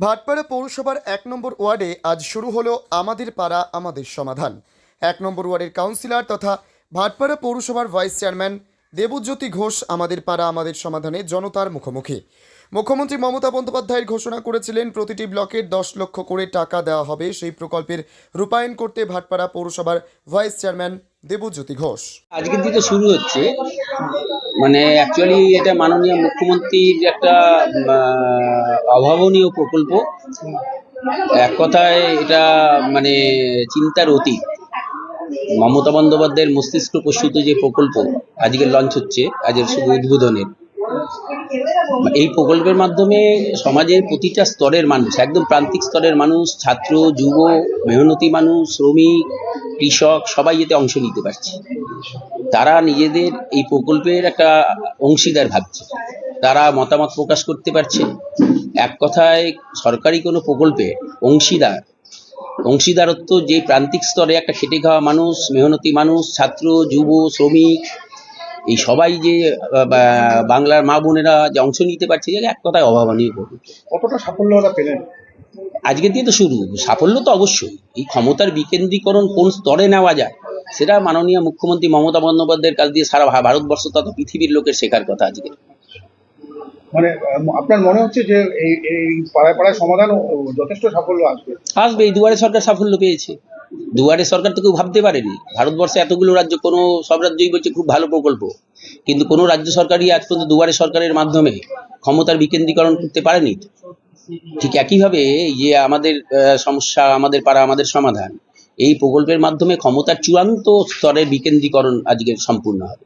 ভাটপাড়া পৌরসভার এক নম্বর ওয়ার্ডে আজ শুরু হলো আমাদের পাড়া, আমাদের সমাধান। এক নম্বর ওয়ার্ডের কাউন্সিলর তথা ভাটপাড়া পৌরসভার ভাইস চেয়ারম্যান দেবজ্যোতি ঘোষ আমাদের পাড়া, আমাদের সমাধানে জনতার মুখোমুখি। মুখ্যমন্ত্রী মমতা বন্দ্যোপাধ্যায়ের ঘোষণা করেছিলেন, প্রতিটি ব্লকের দশ লক্ষ করে টাকা দেওয়া হবে সেই প্রকল্পের রূপায়ণ করতে ভাটপাড়া পৌরসভার ভাইস চেয়ারম্যান দেবজ্যোতি ঘোষ। আজকের দিকে শুরু হচ্ছে। মানে অ্যাকচুয়ালি এটা মাননীয় মুখ্যমন্ত্রীর একটা অভাবনীয় প্রকল্প। এক কথায় এটা মানে চিন্তার অতীত। মমতা বন্দ্যোপাধ্যায়ের মস্তিষ্ক প্রসূত যে প্রকল্প আজকে লঞ্চ হচ্ছে আজকের শুভ উদ্বোধনের। এই প্রকল্পের মাধ্যমে সমাজের প্রতিটা স্তরের মানুষ, একদম প্রান্তিক স্তরের মানুষ, ছাত্র, যুব, মেহনতি মানুষ, শ্রমিক, কৃষক, সবাই এতে অংশ নিতে পারছে। তারা নিজেদের এই প্রকল্পের একটা অংশীদার ভাবছে। তারা মতামত প্রকাশ করতে পারছে। এক কথায় সরকারি কোনো প্রকল্পে অংশীদার অংশীদারত্ব যে প্রান্তিক স্তরে একটা খেটে খাওয়া মানুষ মেহনতি মানুষ ছাত্র যুব শ্রমিক এই সবাই যে বাংলার মা বোনেরা যে অংশ নিতে পারছে যে এক কথায় অভাবনীয় প্রকল্প। কতটা সাফল্য ওরা পেলেন? আজকে দিয়ে তো শুরু। সাফল্য তো অবশ্যই। এই ক্ষমতার বিকেন্দ্রীকরণ কোন স্তরে নেওয়া যায় সেটা মাননীয় মুখ্যমন্ত্রী মমতা বন্দ্যোপাধ্যায়ের কাছ দিয়ে সারা ভারতবর্ষ তথা পৃথিবীর লোকের শেখার কথা আজকে। মানে আপনার মনে হচ্ছে যে এই এই পাড়ায় পাড়ায় সমাধান যথেষ্ট সাফল্য আসবে? আসবে, এই দুয়ারে সরকার সাফল্য পেয়েছে। দুয়ারে সরকার তো কেউ ভাবতে পারেনি। ভারতবর্ষে এতগুলো রাজ্য, কোনো সব রাজ্যই বলছে খুব ভালো প্রকল্প। কিন্তু কোনো রাজ্য সরকারই আজ পর্যন্ত দুয়ারে সরকারের মাধ্যমে ক্ষমতার বিকেন্দ্রীকরণ করতে পারেনি। ঠিক একইভাবে যে আমাদের সমস্যা, আমাদের পাড়া, আমাদের সমাধান, এই প্রকল্পের মাধ্যমে ক্ষমতার চূড়ান্ত স্তরের বিকেন্দ্রীকরণ আজকে সম্পূর্ণ হবে।